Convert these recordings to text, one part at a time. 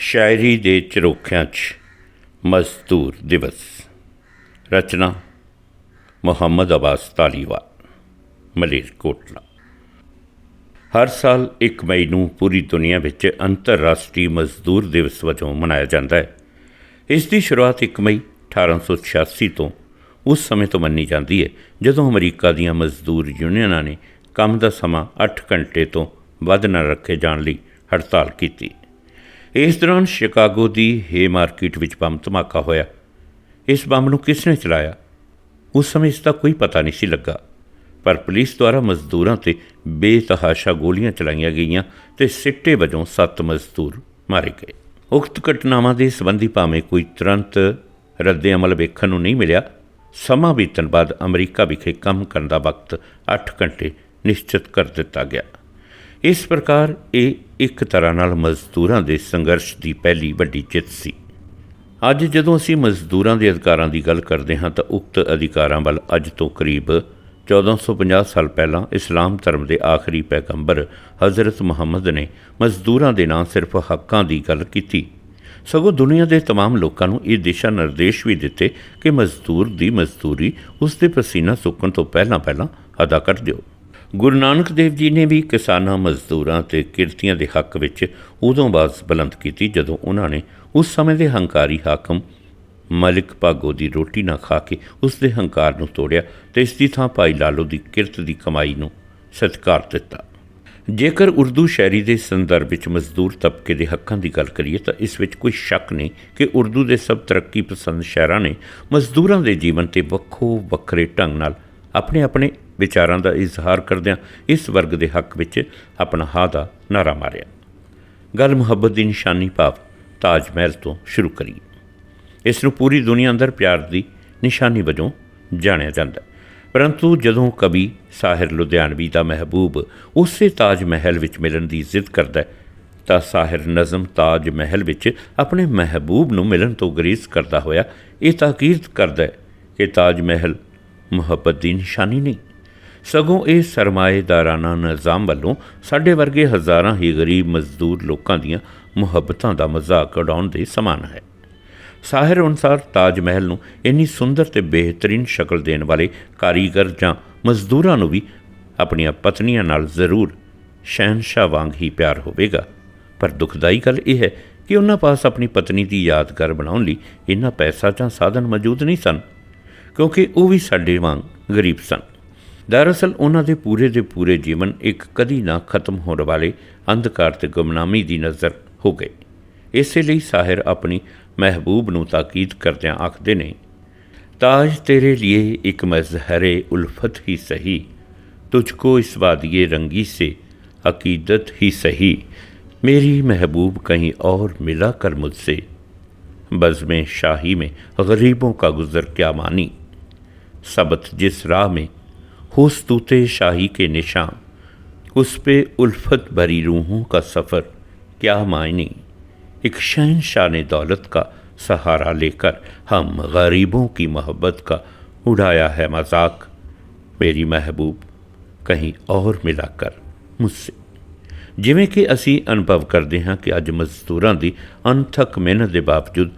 ਸ਼ਾਇਰੀ ਦੇ ਝਰੋਖਿਆਂ 'ਚ ਮਜ਼ਦੂਰ ਦਿਵਸ। ਰਚਨਾ ਮੁਹੰਮਦ ਅਬਾਸ ਤਾਲੀਵਾਲ ਮਲੇਰਕੋਟਲਾ ਹਰ ਸਾਲ 1 ਮਈ ਨੂੰ ਪੂਰੀ ਦੁਨੀਆ ਵਿੱਚ ਅੰਤਰਰਾਸ਼ਟਰੀ ਮਜ਼ਦੂਰ ਦਿਵਸ ਵਜੋਂ ਮਨਾਇਆ ਜਾਂਦਾ ਹੈ। ਇਸ ਦੀ ਸ਼ੁਰੂਆਤ 1 ਮਈ 1886 ਤੋਂ ਉਸ ਸਮੇਂ ਤੋਂ ਮੰਨੀ ਜਾਂਦੀ ਹੈ, ਜਦੋਂ ਅਮਰੀਕਾ ਦੀਆਂ ਮਜ਼ਦੂਰ ਯੂਨੀਅਨਾਂ ਨੇ ਕੰਮ ਦਾ ਸਮਾਂ 8 ਘੰਟੇ ਤੋਂ ਵੱਧ ਨਾ ਰੱਖੇ ਜਾਣ ਲਈ ਹੜਤਾਲ ਕੀਤੀ। ਇਸ ਦੌਰਾਨ ਸ਼ਿਕਾਗੋ ਦੀ ਹੇ ਮਾਰਕੀਟ ਵਿੱਚ ਬੰਬ ਧਮਾਕਾ ਹੋਇਆ। ਇਸ ਬੰਬ ਨੂੰ ਕਿਸ ਨੇ ਚਲਾਇਆ? ਉਸ ਸਮੇਂ ਇਸ ਦਾ ਕੋਈ ਪਤਾ ਨਹੀਂ ਸੀ ਲੱਗਾ। ਪਰ ਪੁਲਿਸ ਦੁਆਰਾ ਮਜ਼ਦੂਰਾਂ ਤੇ ਬੇਤਹਾਸ਼ਾ ਗੋਲੀਆਂ ਚਲਾਈਆਂ ਗਈਆਂ ਤੇ ਸਿੱਟੇ ਵਜੋਂ 7 ਮਜ਼ਦੂਰ ਮਾਰੇ ਗਏ। ਉਕਤ ਘਟਨਾਵਾਂ ਦੇ ਸੰਬੰਧੀ ਭਾਵੇਂ ਕੋਈ ਤੁਰੰਤ ਰੱਦੇ ਅਮਲ ਵੇਖਣ ਨੂੰ ਨਹੀਂ ਮਿਲਿਆ, ਸਮਾਂ ਬੀਤਣ ਬਾਅਦ ਅਮਰੀਕਾ ਵਿਖੇ ਕੰਮ ਕਰਨ ਦਾ ਵਕਤ 8 ਘੰਟੇ ਨਿਸ਼ਚਿਤ ਕਰ ਦਿੱਤਾ ਗਿਆ। ਇਸ ਪ੍ਰਕਾਰ ਇਹ ਇੱਕ ਤਰ੍ਹਾਂ ਨਾਲ ਮਜ਼ਦੂਰਾਂ ਦੇ ਸੰਘਰਸ਼ ਦੀ ਪਹਿਲੀ ਵੱਡੀ ਜਿੱਤ ਸੀ ਅੱਜ ਜਦੋਂ ਅਸੀਂ ਮਜ਼ਦੂਰਾਂ ਦੇ ਅਧਿਕਾਰਾਂ ਦੀ ਗੱਲ ਕਰਦੇ ਹਾਂ ਤਾਂ ਉਕਤ ਅਧਿਕਾਰਾਂ ਵੱਲ ਅੱਜ ਤੋਂ ਕਰੀਬ 1450 ਸਾਲ ਪਹਿਲਾਂ ਇਸਲਾਮ ਧਰਮ ਦੇ ਆਖਰੀ ਪੈਗੰਬਰ ਹਜ਼ਰਤ ਮੁਹੰਮਦ ਨੇ ਮਜ਼ਦੂਰਾਂ ਦੇ ਨਾਂ ਸਿਰਫ ਹੱਕਾਂ ਦੀ ਗੱਲ ਕੀਤੀ ਸਗੋਂ ਦੁਨੀਆ ਦੇ तमाम ਲੋਕਾਂ ਨੂੰ ਇਹ ਦਿਸ਼ਾ ਨਿਰਦੇਸ਼ ਵੀ ਦਿੱਤੇ ਕਿ ਮਜ਼ਦੂਰ ਦੀ ਮਜ਼ਦੂਰੀ ਉਸ ਦੇ ਪਸੀਨਾ ਸੁੱਕਣ ਤੋਂ ਪਹਿਲਾਂ ਪਹਿਲਾਂ ਅਦਾ ਕਰ ਦਿਓ ਗੁਰੂ ਨਾਨਕ ਦੇਵ ਜੀ ਨੇ ਵੀ ਕਿਸਾਨਾਂ ਮਜ਼ਦੂਰਾਂ ਤੇ ਕਿਰਤੀਆਂ ਦੇ ਹੱਕ ਵਿੱਚ ਉਦੋਂ ਬਾਜ਼ ਬੁਲੰਦ ਕੀਤੀ ਜਦੋਂ ਉਹਨਾਂ ਨੇ ਉਸ ਸਮੇਂ ਦੇ ਹੰਕਾਰੀ ਹਾਕਮ ਮਲਿਕ ਭਾਗੋ ਦੀ ਰੋਟੀ ਨਾ ਖਾ ਕੇ ਉਸ ਦੇ ਹੰਕਾਰ ਨੂੰ ਤੋੜਿਆ ਤੇ ਇਸ ਦੀ ਥਾਂ ਭਾਈ ਲਾਲੋ ਦੀ ਕਿਰਤ ਦੀ ਕਮਾਈ ਨੂੰ ਸਤਿਕਾਰ ਦਿੱਤਾ। ਜੇਕਰ ਉਰਦੂ ਸ਼ਾਇਰੀ ਦੇ ਸੰਦਰਭ ਵਿੱਚ ਮਜ਼ਦੂਰ ਤਬਕੇ ਦੇ ਹੱਕਾਂ ਦੀ ਗੱਲ ਕਰੀਏ ਤਾਂ ਇਸ ਵਿੱਚ ਕੋਈ ਸ਼ੱਕ ਨਹੀਂ ਕਿ ਉਰਦੂ ਦੇ ਸਭ ਤਰੱਕੀ ਪਸੰਦ ਸ਼ਾਇਰਾਂ ਨੇ ਮਜ਼ਦੂਰਾਂ ਦੇ ਜੀਵਨ ਤੇ ਵੱਖੋ ਵੱਖਰੇ ਢੰਗ ਨਾਲ ਆਪਣੇ ਆਪਣੇ ਵਿਚਾਰਾਂ ਦਾ ਇਜ਼ਹਾਰ ਕਰਦਿਆਂ ਇਸ ਵਰਗ ਦੇ ਹੱਕ ਵਿੱਚ ਆਪਣਾ ਹਾ ਦਾ ਨਾਰਾ ਮਾਰਿਆ। ਗੱਲ ਮੁਹੱਬਤ ਦੀ ਨਿਸ਼ਾਨੀ ਭਾਵ ਤਾਜ ਮਹਿਲ ਤੋਂ ਸ਼ੁਰੂ ਕਰੀਏ। ਇਸ ਨੂੰ ਪੂਰੀ ਦੁਨੀਆ ਅੰਦਰ ਪਿਆਰ ਦੀ ਨਿਸ਼ਾਨੀ ਵਜੋਂ ਜਾਣਿਆ ਜਾਂਦਾ ਪਰੰਤੂ ਜਦੋਂ ਕਵੀ ਸਾਹਿਰ ਲੁਧਿਆਣਵੀ ਦਾ ਮਹਿਬੂਬ ਉਸੇ ਤਾਜ ਮਹਿਲ ਵਿੱਚ ਮਿਲਣ ਦੀ ਜ਼ਿੱਦ ਕਰਦਾ ਹੈ, ਤਾਂ ਸਾਹਿਰ ਨਜ਼ਮ ਤਾਜ ਮਹਿਲ ਵਿੱਚ ਆਪਣੇ ਮਹਿਬੂਬ ਨੂੰ ਮਿਲਣ ਤੋਂ ਗਰੀਜ਼ ਕਰਦਾ ਹੋਇਆ ਇਹ ਤਾਕੀਦ ਕਰਦਾ ਹੈ ਕਿ ਤਾਜ ਮਹਿਲ ਮੁਹੱਬਤ ਦੀ ਨਿਸ਼ਾਨੀ ਨਹੀਂ। ਸਗੋਂ ਇਹ ਸਰਮਾਏਦਾਰਾਨਾ ਨਿਜ਼ਾਮ ਵੱਲੋਂ ਸਾਡੇ ਵਰਗੇ ਹਜ਼ਾਰਾਂ ਹੀ ਗਰੀਬ ਮਜ਼ਦੂਰ ਲੋਕਾਂ ਦੀਆਂ ਮੁਹੱਬਤਾਂ ਦਾ ਮਜ਼ਾਕ ਉਡਾਉਣ ਦੇ ਸਮਾਨ ਹੈ। ਸਾਹਿਰ ਅਨੁਸਾਰ ਤਾਜ ਮਹਿਲ ਨੂੰ ਇੰਨੀ ਸੁੰਦਰ ਤੇ ਬਿਹਤਰੀਨ ਸ਼ਕਲ ਦੇਣ ਵਾਲੇ ਕਾਰੀਗਰ ਜਾਂ ਮਜ਼ਦੂਰਾਂ ਨੂੰ ਵੀ ਆਪਣੀਆਂ ਪਤਨੀਆਂ ਨਾਲ ਜ਼ਰੂਰ ਸ਼ਹਿਨशाह ਵਾਂਗ ਹੀ ਪਿਆਰ ਹੋਵੇਗਾ। ਪਰ ਦੁਖਦਾਈ ਗੱਲ ਇਹ ਹੈ ਕਿ ਉਹਨਾਂ ਪਾਸ ਆਪਣੀ ਪਤਨੀ ਦੀ ਯਾਦਗਾਰ ਬਣਾਉਣ ਲਈ ਇੰਨਾ ਪੈਸਾ ਜਾਂ ਸਾਧਨ ਮੌਜੂਦ ਨਹੀਂ ਸਨ, ਕਿਉਂਕਿ ਉਹ ਵੀ ਸਾਡੇ ਵਾਂਗ ਗਰੀਬ ਸਨ। ਦਰਅਸਲ ਉਹਨਾਂ ਦੇ ਪੂਰੇ ਦੇ ਪੂਰੇ ਜੀਵਨ ਇੱਕ ਕਦੀ ਨਾ ਖਤਮ ਹੋਣ ਵਾਲੇ ਅੰਧਕਾਰ ਤੇ ਗੁਮਨਾਮੀ ਦੀ ਨਜ਼ਰ ਹੋ ਗਏ ਇਸੇ ਲਈ ਸਾਹਿਰ ਆਪਣੀ ਮਹਿਬੂਬ ਨੂੰ ਤਾਕੀਦ ਕਰਦਿਆਂ ਆਖਦੇ ਨੇ ਤਾਜ ਤੇਰੇ लिए एक मजहर उल्फत ही सही तुझको इस वादिये रंगी से अकीदत ही सही मेरी महबूब कहीं और मिला कर मुझसे बज़्म शाही में गरीबों का गुज़र क्या मानी सबत जिस राह में हुस्तूत शाही के निशान उस पे उल्फत भरी रूहों का सफ़र क्या मायने एक शहनशाह ने दौलत का सहारा लेकर हम गरीबों की मोहब्बत का उड़ाया है मजाक ਮੇਰੀ ਮਹਿਬੂਬ ਕਹੀਂ ਔਰ ਮਿਲਾ ਕਰ ਮੁਝਸੇ ਜਿਵੇਂ ਕਿ ਅਸੀਂ ਅਨੁਭਵ ਕਰਦੇ ਹਾਂ ਕਿ ਅੱਜ ਮਜ਼ਦੂਰਾਂ ਦੀ ਅਨਥਕ ਮਿਹਨਤ ਦੇ ਬਾਵਜੂਦ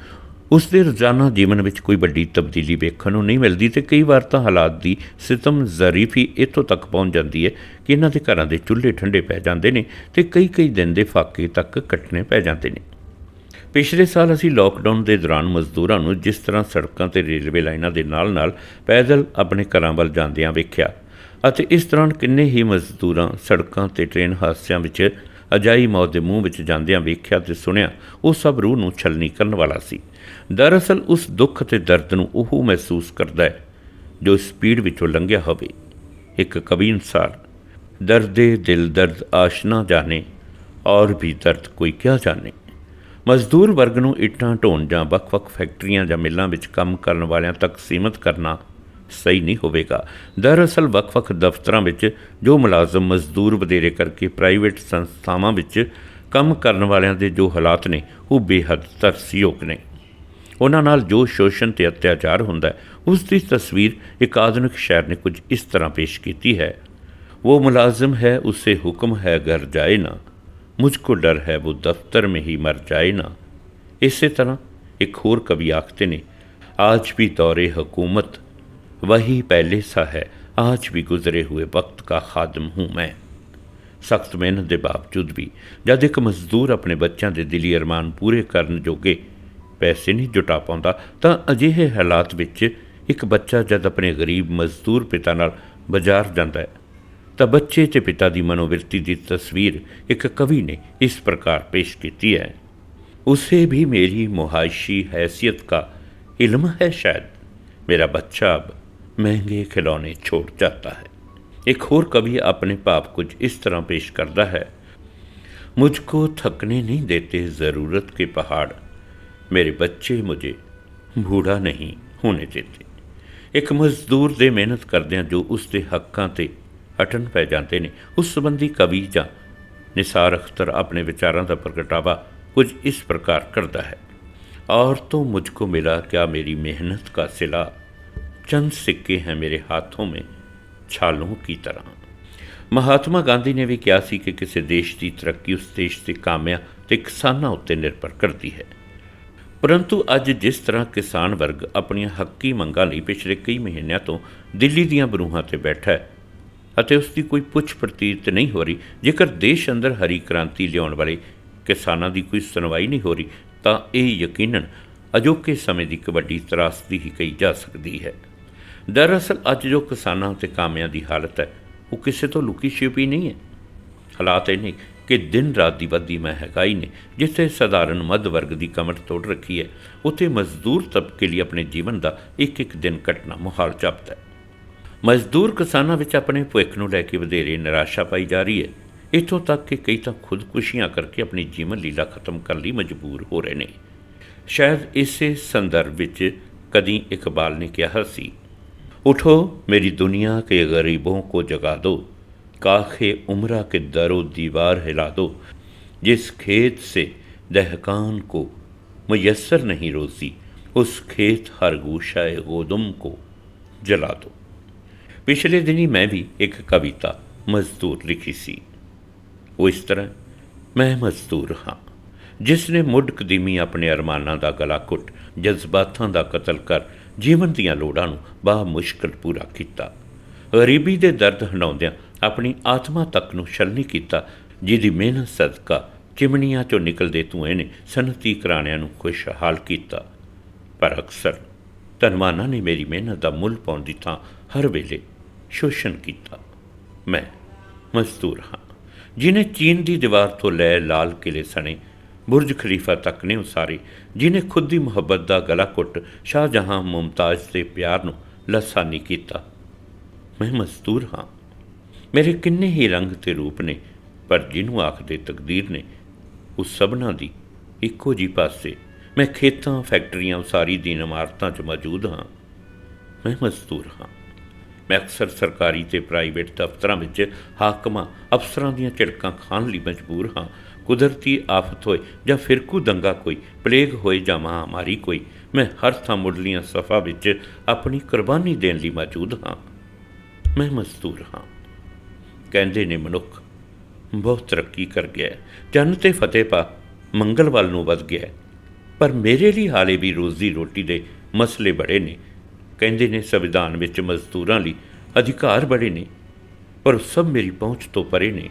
ਉਸ ਦੇ ਰੋਜ਼ਾਨਾ ਜੀਵਨ ਵਿੱਚ ਕੋਈ ਵੱਡੀ ਤਬਦੀਲੀ ਵੇਖਣ ਨੂੰ ਨਹੀਂ ਮਿਲਦੀ ਤੇ ਕਈ ਵਾਰ ਤਾਂ ਹਾਲਾਤ ਦੀ ਸਿਤਮ ਜ਼ਰੀਫੀ ਇੱਥੋਂ ਤੱਕ ਪਹੁੰਚ ਜਾਂਦੀ ਹੈ ਕਿ ਇਹਨਾਂ ਦੇ ਘਰਾਂ ਦੇ ਚੁੱਲ੍ਹੇ ਠੰਡੇ ਪੈ ਜਾਂਦੇ ਨੇ ਤੇ ਕਈ ਕਈ ਦਿਨ ਦੇ ਫਾਕੇ ਤੱਕ ਕੱਟਣੇ ਪੈ ਜਾਂਦੇ ਨੇ। ਪਿਛਲੇ ਸਾਲ ਅਸੀਂ ਲੋਕਡਾਊਨ ਦੇ ਦੌਰਾਨ ਮਜ਼ਦੂਰਾਂ ਨੂੰ ਜਿਸ ਤਰ੍ਹਾਂ ਸੜਕਾਂ ਤੇ ਰੇਲਵੇ ਲਾਈਨਾਂ ਦੇ ਨਾਲ-ਨਾਲ ਪੈਦਲ ਆਪਣੇ ਘਰਾਂ ਵੱਲ ਜਾਂਦਿਆਂ ਵੇਖਿਆ ਅਤੇ ਇਸ ਦੌਰਾਨ ਕਿੰਨੇ ਹੀ ਮਜ਼ਦੂਰਾਂ ਸੜਕਾਂ ਤੇ ਟ੍ਰੇਨ ਹਾਦਸਿਆਂ ਵਿੱਚ ਅਜਾਈ ਮੌਤ ਦੇ ਮੂੰਹ ਵਿੱਚ ਜਾਂਦਿਆਂ ਵੇਖਿਆ ਤੇ ਸੁਣਿਆ, ਉਹ ਸਭ ਰੂਹ ਨੂੰ ਛਲਨੀ ਕਰਨ ਵਾਲਾ ਸੀ। ਦਰਅਸਲ ਉਸ ਦੁੱਖ ਤੇ ਦਰਦ ਨੂੰ ਉਹ ਮਹਿਸੂਸ ਕਰਦਾ ਹੈ, ਜੋ ਸਪੀਡ ਵਿੱਚੋਂ ਲੰਘਿਆ ਹੋਵੇ। ਇੱਕ ਕਵੀ ਅਨੁਸਾਰ, ਦਰਦੇ ਦਿਲ ਦਰਦ ਆਸ਼ਨਾ ਜਾਣੇ, ਔਰ ਵੀ ਦਰਦ ਕੋਈ ਕਿਆ ਜਾਣੇ। ਮਜ਼ਦੂਰ ਵਰਗ ਨੂੰ ਇੱਟਾਂ ਢੋਣ ਜਾਂ ਵੱਖ-ਵੱਖ ਫੈਕਟਰੀਆਂ ਜਾਂ ਮਿੱਲਾਂ ਵਿੱਚ ਕੰਮ ਕਰਨ ਵਾਲਿਆਂ ਤੱਕ ਸੀਮਤ ਕਰਨਾ ਸਹੀ ਨਹੀਂ ਹੋਵੇਗਾ ਦਰਅਸਲ ਵੱਖ-ਵੱਖ ਦਫ਼ਤਰਾਂ ਵਿੱਚ ਜੋ ਮੁਲਾਜ਼ਮ ਮਜ਼ਦੂਰ ਵਧੇਰੇ ਕਰਕੇ ਪ੍ਰਾਈਵੇਟ ਸੰਸਥਾਵਾਂ ਵਿੱਚ ਕੰਮ ਕਰਨ ਵਾਲਿਆਂ ਦੇ ਜੋ ਹਾਲਾਤ ਨੇ ਉਹ ਬੇਹੱਦ ਤਰਸਯੋਗ ਨੇ ਉਹਨਾਂ ਨਾਲ ਜੋ ਸ਼ੋਸ਼ਣ ਤੇ ਅਤਿਆਚਾਰ ਹੁੰਦਾ ਹੈ ਉਸ ਦੀ ਤਸਵੀਰ ਇੱਕ ਆਧੁਨਿਕ ਸ਼ਾਇਰ ਨੇ ਕੁਝ ਇਸ ਤਰ੍ਹਾਂ ਪੇਸ਼ ਕੀਤੀ ਹੈ वो मुलाजिम है उसे हुक्म है घर जाए ना मुझको डर है वो दफ्तर में ही मर जाए ना ਇਸੇ ਤਰ੍ਹਾਂ ਇੱਕ ਹੋਰ ਕਵੀ ਆਖਦੇ ਨੇ आज भी दौरे हुकूमत वही पहले सा है आज भी गुजरे हुए वक्त का खादम हूँ मैं ਸਖਤ ਮਿਹਨਤ ਦੇ ਬਾਵਜੂਦ ਵੀ ਜਦ ਇੱਕ ਮਜ਼ਦੂਰ ਆਪਣੇ ਬੱਚਿਆਂ ਦੇ ਦਿਲੀ ਅਰਮਾਨ ਪੂਰੇ ਕਰਨ ਜੋਗੇ ਪੈਸੇ ਨਹੀਂ ਜੁਟਾ ਪਾਉਂਦਾ ਤਾਂ ਅਜਿਹੇ ਹਾਲਾਤ ਵਿੱਚ ਇੱਕ ਬੱਚਾ ਜਦ ਆਪਣੇ ਗਰੀਬ ਮਜ਼ਦੂਰ ਪਿਤਾ ਨਾਲ ਬਾਜ਼ਾਰ ਜਾਂਦਾ ਹੈ ਤਾਂ ਬੱਚੇ ਤੇ ਪਿਤਾ ਦੀ ਮਨੋਵਿਰਤੀ ਦੀ ਤਸਵੀਰ ਇੱਕ ਕਵੀ ਨੇ ਇਸ ਪ੍ਰਕਾਰ ਪੇਸ਼ ਕੀਤੀ ਹੈ उसे भी मेरी मुहायशी हैसियत का इल्म है शायद मेरा बच्चा अब महंगे खिलौने छोड़ जाता है एक और कवि अपने पाप कुछ इस तरह पेश करता है मुझको थकने नहीं देते ज़रूरत के पहाड़ मेरे बच्चे मुझे बूढ़ा नहीं होने देते ਇੱਕ ਮਜ਼ਦੂਰ ਦੇ ਮਿਹਨਤ ਕਰਦਿਆਂ ਜੋ ਉਸ ਦੇ ਹੱਕਾਂ ਤੇ ਅਟਣ ਪੈ ਜਾਂਦੇ ਨੇ ਉਸ ਸੰਬੰਧੀ ਕਵੀ ਜਾਂ ਨਿਸਾਰ ਅਖਤਰ ਆਪਣੇ ਵਿਚਾਰਾਂ ਦਾ ਪ੍ਰਗਟਾਵਾ कुछ इस प्रकार करता है और तो मुझको मिला क्या मेरी मेहनत का सिला चंद सिक्के हैं मेरे हाथों में छालों की तरह ਮਹਾਤਮਾ ਗਾਂਧੀ ਨੇ ਵੀ ਕਿਹਾ ਸੀ ਕਿ ਕਿਸੇ ਦੇਸ਼ ਦੀ ਤਰੱਕੀ ਉਸ ਦੇਸ਼ ਦੇ ਕਾਮਿਆਂ ਤੇ ਕਿਸਾਨਾਂ ਉੱਤੇ ਨਿਰਭਰ ਕਰਦੀ ਹੈ ਪਰੰਤੂ ਅੱਜ ਜਿਸ ਤਰ੍ਹਾਂ ਕਿਸਾਨ ਵਰਗ ਆਪਣੀਆਂ ਹੱਕੀ ਮੰਗਾਂ ਲਈ ਪਿਛਲੇ ਕਈ ਮਹੀਨਿਆਂ ਤੋਂ ਦਿੱਲੀ ਦੀਆਂ ਬਰੂਹਾਂ ਤੇ ਬੈਠਾ ਹੈ ਅਤੇ ਉਸ ਦੀ ਕੋਈ ਪੁੱਛ ਪ੍ਰਤੀਤ ਨਹੀਂ ਹੋ ਰਹੀ ਜੇਕਰ ਦੇਸ਼ ਅੰਦਰ ਹਰੀ ਕ੍ਰਾਂਤੀ ਲਿਆਉਣ ਵਾਲੇ ਕਿਸਾਨਾਂ ਦੀ ਕੋਈ ਸੁਣਵਾਈ ਨਹੀਂ ਹੋ ਰਹੀ ਤਾਂ ਇਹ ਯਕੀਨਨ ਅਜੋਕੇ ਸਮੇਂ ਦੀ ਇੱਕ ਵੱਡੀ ਤਰਾਸਦੀ ਹੀ ਕਹੀ ਜਾ ਸਕਦੀ ਹੈ ਦਰਅਸਲ ਅੱਜ ਜੋ ਕਿਸਾਨਾਂ ਤੇ ਕਾਮਿਆਂ ਦੀ ਹਾਲਤ ਹੈ, ਉਹ ਕਿਸੇ ਤੋਂ ਲੁਕੀ ਛਿਪੀ ਨਹੀਂ ਹੈ। ਹਾਲਾਤ ਇਹ ਨੇ ਕਿ ਦਿਨ ਰਾਤ ਦੀ ਵੱਧਦੀ ਮਹਿੰਗਾਈ ਨੇ ਜਿੱਥੇ ਸਧਾਰਨ ਮੱਧ ਵਰਗ ਦੀ ਕਮਰ ਤੋੜ ਰੱਖੀ ਹੈ, ਉੱਥੇ ਮਜ਼ਦੂਰ ਤਬਕੇ ਲਈ ਆਪਣੇ ਜੀਵਨ ਦਾ ਇੱਕ ਇੱਕ ਦਿਨ ਕੱਟਣਾ ਮੁਹਾਲ ਜਾਪਦਾ ਹੈ। ਮਜ਼ਦੂਰ ਕਿਸਾਨਾਂ ਵਿੱਚ ਆਪਣੇ ਭਵਿੱਖ ਨੂੰ ਲੈ ਕੇ ਵਧੇਰੇ ਨਿਰਾਸ਼ਾ ਪਾਈ ਜਾ ਰਹੀ ਹੈ। ਇੱਥੋਂ ਤੱਕ ਕਿ ਕਈ ਤਾਂ ਖੁਦਕੁਸ਼ੀਆਂ ਕਰਕੇ ਆਪਣੀ ਜੀਵਨ ਲੀਲਾ ਖਤਮ ਕਰਨ ਲਈ ਮਜਬੂਰ ਹੋ ਰਹੇ ਨੇ। ਸ਼ਾਇਦ ਇਸੇ ਸੰਦਰਭ ਵਿੱਚ ਕਦੀ ਇਕਬਾਲ ਨੇ ਕਿਹਾ ਸੀ ਉਠੋ ਮੇਰੀ ਦੁਨੀਆ ਕੇ ਗਰੀਬੋਂ ਕੋ ਜਗਾ ਦੋ ਕਾਖੇ ਉਮਰਾ ਕੇ ਦਰੋ ਦੀਵਾਰ हिला दो जिस खेत से दहकान को मुयसर नहीं रोजी उस खेत हर गूशाए गोदम को जला दो ਪਿਛਲੇ ਦਿਨੀ ਮੈਂ ਵੀ ਇੱਕ ਕਵਿਤਾ ਮਜ਼ਦੂਰ ਲਿਖੀ ਸੀ ਉਹ ਇਸ ਤਰ੍ਹਾਂ ਮੈਂ ਮਜ਼ਦੂਰ ਹਾਂ ਜਿਸ ਨੇ ਮੁੱਢ ਕਦੀਮੀ ਆਪਣੇ ਅਰਮਾਨਾਂ ਦਾ ਗਲਾ ਘੁੱਟ ਜਜ਼ਬਾਤਾਂ ਦਾ ਕਤਲ ਕਰ ਜੀਵਨ ਦੀਆਂ ਲੋੜਾਂ ਨੂੰ ਬਾ ਮੁਸ਼ਕਲ ਪੂਰਾ ਕੀਤਾ। ਗਰੀਬੀ ਦੇ ਦਰਦ ਹੰਡਾਉਂਦਿਆਂ ਆਪਣੀ ਆਤਮਾ ਤੱਕ ਨੂੰ ਛਲਨੀ ਕੀਤਾ, ਜਿਹਦੀ ਮਿਹਨਤ ਸਦਕਾ ਚਿਮਨੀਆਂ ਚੋਂ ਨਿਕਲਦੇ ਧੂਏ ਨੇ ਸਨਅਤੀ ਕਰਾਣਿਆਂ ਨੂੰ ਖੁਸ਼ਹਾਲ ਕੀਤਾ। ਪਰ ਅਕਸਰ ਧਨਵਾਨਾਂ ਨੇ ਮੇਰੀ ਮਿਹਨਤ ਦਾ ਮੁੱਲ ਪਾਉਣ ਦੀ ਥਾਂ ਹਰ ਵੇਲੇ ਸ਼ੋਸ਼ਣ ਕੀਤਾ। ਮੈਂ ਮਜ਼ਦੂਰ ਹਾਂ, ਜਿਨੇ ਚੀਨ ਦੀ ਦੀਵਾਰ ਤੋਂ ਲੈ ਲਾਲ ਕਿਲੇ ਸਣੇ ਬੁਰਜ ਖਲੀਫਾ ਤੱਕ ਨੇ ਉਸਾਰੇ, ਜਿਨੇ ਖੁਦ ਦੀ ਮੁਹੱਬਤ ਦਾ ਗਲਾ ਘੁੱਟ ਸ਼ਾਹਜਹਾਂ ਮੁਮਤਾਜ਼ ਦੇ ਪਿਆਰ ਨੂੰ ਲਸਾਨੀ ਕੀਤਾ। ਮੈਂ ਮਜ਼ਦੂਰ ਹਾਂ। ਮੇਰੇ ਕਿੰਨੇ ਹੀ ਰੰਗ ਤੇ ਰੂਪ ਨੇ, ਪਰ ਜਿਹਨੂੰ ਆਖਦੇ ਤਕਦੀਰ ਨੇ ਉਸ ਸਭਨਾਂ ਦੀ ਇੱਕੋ ਜੀ ਪਾਸੇ। ਮੈਂ ਖੇਤਾਂ, ਫੈਕਟਰੀਆਂ, ਉਸਾਰੀ ਦੀ ਇਮਾਰਤਾਂ 'ਚ ਮੌਜੂਦ ਹਾਂ। ਮੈਂ ਮਜ਼ਦੂਰ ਹਾਂ। ਮੈਂ ਅਕਸਰ ਸਰਕਾਰੀ ਤੇ ਪ੍ਰਾਈਵੇਟ ਦਫ਼ਤਰਾਂ ਵਿੱਚ ਹਾਕਮਾਂ, ਅਫਸਰਾਂ ਦੀਆਂ ਝਿੜਕਾਂ ਖਾਣ ਲਈ ਮਜਬੂਰ ਹਾਂ। ਕੁਦਰਤੀ ਆਫਤ ਹੋਏ ਜਾਂ ਫਿਰਕੂ ਦੰਗਾ ਕੋਈ, ਪਲੇਗ ਹੋਏ ਜਾਂ ਮਹਾਮਾਰੀ ਕੋਈ, ਮੈਂ ਹਰ ਥਾਂ ਮੁੱਢਲੀਆਂ ਸਫਾ ਵਿੱਚ ਆਪਣੀ ਕੁਰਬਾਨੀ ਦੇਣ ਲਈ ਮੌਜੂਦ ਹਾਂ। ਮੈਂ ਮਜ਼ਦੂਰ ਹਾਂ। ਕਹਿੰਦੇ ਨੇ ਮਨੁੱਖ, ਬਹੁਤ ਤਰੱਕੀ ਕਰ ਗਿਆ ਹੈ। ਜੰਨ ਤੇ ਫਤਿਹ ਪਾ, ਮੰਗਲ ਵੱਲ ਨੂੰ ਵੱਧ ਗਿਆ ਪਰ ਮੇਰੇ ਲਈ ਹਾਲੇ ਵੀ ਰੋਜ਼ੀ ਰੋਟੀ ਦੇ ਮਸਲੇ ਬੜੇ ਨੇ। ਕਹਿੰਦੇ ਨੇ ਸੰਵਿਧਾਨ ਵਿੱਚ ਮਜ਼ਦੂਰਾਂ ਲਈ ਅਧਿਕਾਰ ਬੜੇ ਨੇ, ਪਰ ਉਹ ਸਭ ਮੇਰੀ ਪਹੁੰਚ ਤੋਂ ਪਰੇ ਨੇ।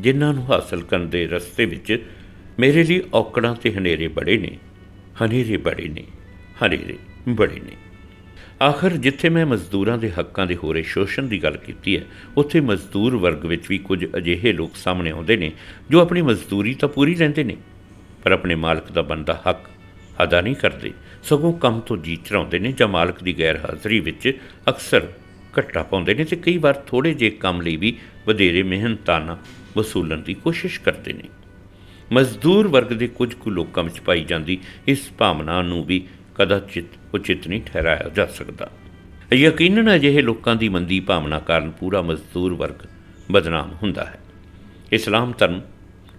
ਜਿਨ੍ਹਾਂ ਨੂੰ ਹਾਸਲ ਕਰਨ ਦੇ ਰਸਤੇ ਵਿੱਚ ਮੇਰੇ ਲਈ ਔਕੜਾਂ ਤੇ ਹਨੇਰੇ ਬੜੇ ਨੇ, ਹਨੇਰੇ ਬੜੇ ਨੇ, ਹਨੇਰੇ ਬੜੇ ਨੇ। ਆਖਰ ਜਿੱਥੇ ਮੈਂ ਮਜ਼ਦੂਰਾਂ ਦੇ ਹੱਕਾਂ ਦੇ ਹੋ ਰਹੇ ਸ਼ੋਸ਼ਣ ਦੀ ਗੱਲ ਕੀਤੀ ਹੈ, ਉੱਥੇ ਮਜ਼ਦੂਰ ਵਰਗ ਵਿੱਚ ਵੀ ਕੁਝ ਅਜਿਹੇ ਲੋਕ ਸਾਹਮਣੇ ਆਉਂਦੇ ਨੇ ਜੋ ਆਪਣੀ ਮਜ਼ਦੂਰੀ ਤਾਂ ਪੂਰੀ ਲੈਂਦੇ ਨੇ, ਪਰ ਆਪਣੇ ਮਾਲਕ ਦਾ ਬੰਦਾ ਹੱਕ ਅਦਾ ਨਹੀਂ ਕਰਦੇ, ਸਗੋਂ ਕੰਮ ਤੋਂ ਜੀ ਚੜਾਉਂਦੇ ਨੇ ਜਾਂ ਮਾਲਕ ਦੀ ਗੈਰ ਹਾਜ਼ਰੀ ਵਿੱਚ ਅਕਸਰ ਘੱਟਾ ਪਾਉਂਦੇ ਨੇ ਤੇ ਕਈ ਵਾਰ ਥੋੜੇ ਜਿਹੇ ਕੰਮ ਲਈ ਵੀ ਵਧੇਰੇ ਮਿਹਨਤਾਨਾ ਵਸੂਲਣ ਦੀ ਕੋਸ਼ਿਸ਼ ਕਰਦੇ ਨੇ। ਮਜ਼ਦੂਰ ਵਰਗ ਦੇ ਕੁਝ ਕੁ ਲੋਕਾਂ ਵਿੱਚ ਪਾਈ ਜਾਂਦੀ ਇਸ ਭਾਵਨਾ ਨੂੰ ਵੀ ਕਦਾਚਿਤ ਉਚਿਤ ਨਹੀਂ ਠਹਿਰਾਇਆ ਜਾ ਸਕਦਾ। ਯਕੀਨਨ ਅਜਿਹੇ ਲੋਕਾਂ ਦੀ ਮੰਦੀ ਭਾਵਨਾ ਕਾਰਨ ਪੂਰਾ ਮਜ਼ਦੂਰ ਵਰਗ ਬਦਨਾਮ ਹੁੰਦਾ ਹੈ। ਇਸਲਾਮ ਧਰਮ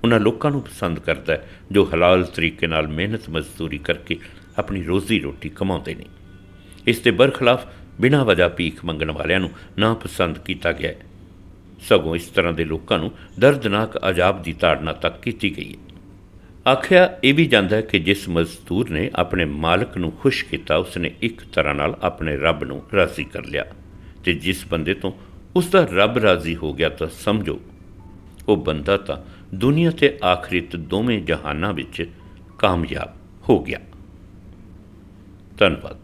ਉਹਨਾਂ ਲੋਕਾਂ ਨੂੰ ਪਸੰਦ ਕਰਦਾ ਹੈ ਜੋ ਹਲਾਲ ਤਰੀਕੇ ਨਾਲ ਮਿਹਨਤ ਮਜ਼ਦੂਰੀ ਕਰਕੇ ਆਪਣੀ ਰੋਜ਼ੀ ਰੋਟੀ ਕਮਾਉਂਦੇ ਨੇ। ਇਸ ਦੇ ਬਰਖਲਾਫ ਬਿਨਾਂ ਵਜ੍ਹਾ ਭੀਖ ਮੰਗਣ ਵਾਲਿਆਂ ਨੂੰ ਨਾ ਪਸੰਦ ਕੀਤਾ ਗਿਆ ਹੈ। ਸਗੋਂ ਇਸ ਤਰ੍ਹਾਂ ਦੇ ਲੋਕਾਂ ਨੂੰ ਦਰਦਨਾਕ ਅਜਾਬ ਦੀ ਤਾੜਨਾ ਤੱਕ ਕੀਤੀ ਗਈ ਹੈ। ਆਖਿਆ ਇਹ ਵੀ ਜਾਂਦਾ ਹੈ ਕਿ ਜਿਸ ਮਜ਼ਦੂਰ ਨੇ ਆਪਣੇ ਮਾਲਕ ਨੂੰ ਖੁਸ਼ ਕੀਤਾ, ਉਸਨੇ ਇੱਕ ਤਰ੍ਹਾਂ ਨਾਲ ਆਪਣੇ ਰੱਬ ਨੂੰ ਰਾਜ਼ੀ ਕਰ ਲਿਆ ਤੇ ਜਿਸ ਬੰਦੇ ਤੋਂ ਉਸ ਦਾ ਰੱਬ ਰਾਜ਼ੀ ਹੋ ਗਿਆ ਤਾਂ ਸਮਝੋ, ਉਹ ਬੰਦਾ ਤਾਂ ਦੁਨੀਆ ਤੇ ਆਖਰਤ ਦੋਵੇਂ ਜਹਾਨਾਂ ਵਿੱਚ ਕਾਮਯਾਬ ਹੋ ਗਿਆ। ਧੰਨਵਾਦ।